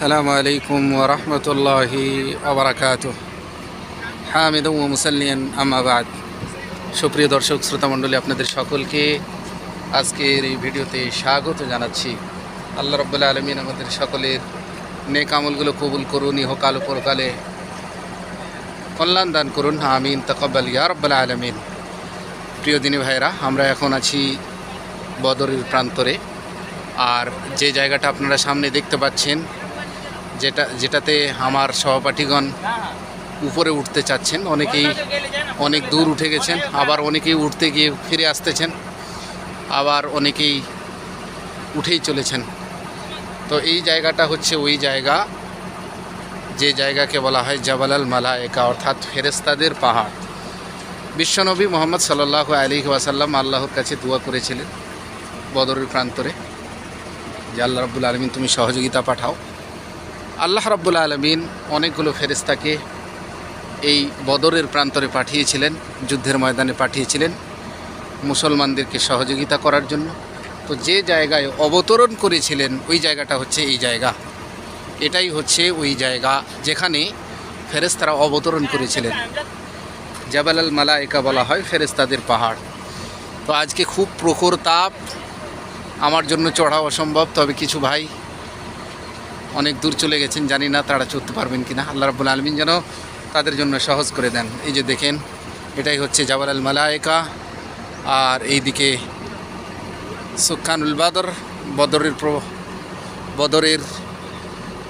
আসসালামু আলাইকুম ওরহমতুল্লাহি ওবরাকাত হামিদ মুসাল্লিয়ান আমাবাদ সুপ্রিয় দর্শক শ্রোতামণ্ডলী আপনাদের সকলকে আজকের এই ভিডিওতে স্বাগত জানাচ্ছি। আল্লাহ রব্বুল্লা আলমিন আমাদের সকলের নেক আমলগুলো কবুল করুন, ইহকাল পরকালে কল্যাণ দান করুন। আমিন, তকব্বাল, ইয়া রব্বাল আলমিন। প্রিয় দিনী ভাইরা আমরা এখন আছি বদরের প্রান্তরে। আর যে জায়গাটা আপনারা সামনে দেখতে পাচ্ছেন যেটা, যেটাতে আমার সহপাঠীগণ উপরে উঠতে চাচ্ছেন, অনেকেই অনেক দূর উঠে গেছেন, আবার অনেকেই উঠতে গিয়ে ফিরে আসতেছেন, আবার অনেকেই উঠেই চলেছেন। তো এই জায়গাটা হচ্ছে ওই জায়গা, যে জায়গাকে বলা হয় জাবালাল মালায়েকা, অর্থাৎ ফেরেস্তাদের পাহাড়। বিশ্বনবী মোহাম্মদ সাল্লাহ আলী ওয়াসাল্লাম আল্লাহর কাছে দোয়া করেছিলেন বদরের প্রান্তরে, যে আল্লাহ রব্বুল আলমিন তুমি সহযোগিতা পাঠাও। আল্লাহ রব্বুল আলমিন অনেকগুলো ফেরেস্তাকে এই বদরের প্রান্তরে পাঠিয়েছিলেন, যুদ্ধের ময়দানে পাঠিয়েছিলেন মুসলমানদেরকে সহযোগিতা করার জন্য। তো যে জায়গায় অবতরণ করেছিলেন, ওই জায়গাটা হচ্ছে এই জায়গা। এটাই হচ্ছে ওই জায়গা যেখানে ফেরেস্তারা অবতরণ করেছিলেন। জাবাল আল মালায়েকা বলা হয় ফেরেস্তাদের পাহাড়। তো আজকে খুব প্রখর তাপ। আমার জন্য চড়া অসম্ভব, তবে কিছু ভাই অনেক দূর চলে গেছেন, জানি না তারা চড়তে পারবেন কিনা। আল্লাহ রাব্বুল আলমিন যেন তাদের জন্য সহজ করে দেন। এই যে দেখেন, এটাই হচ্ছে জাবাল আল মালায়েকা। আর এইদিকে সুখানুল বাদর, বদরের প্র, বদরের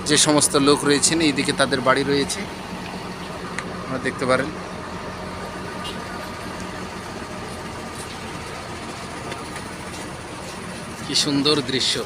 যে সমস্ত লোক রয়েছেন, এইদিকে তাদের বাড়ি রয়েছে। আপনারা দেখতে পারেন। কি সুন্দর দৃশ্য।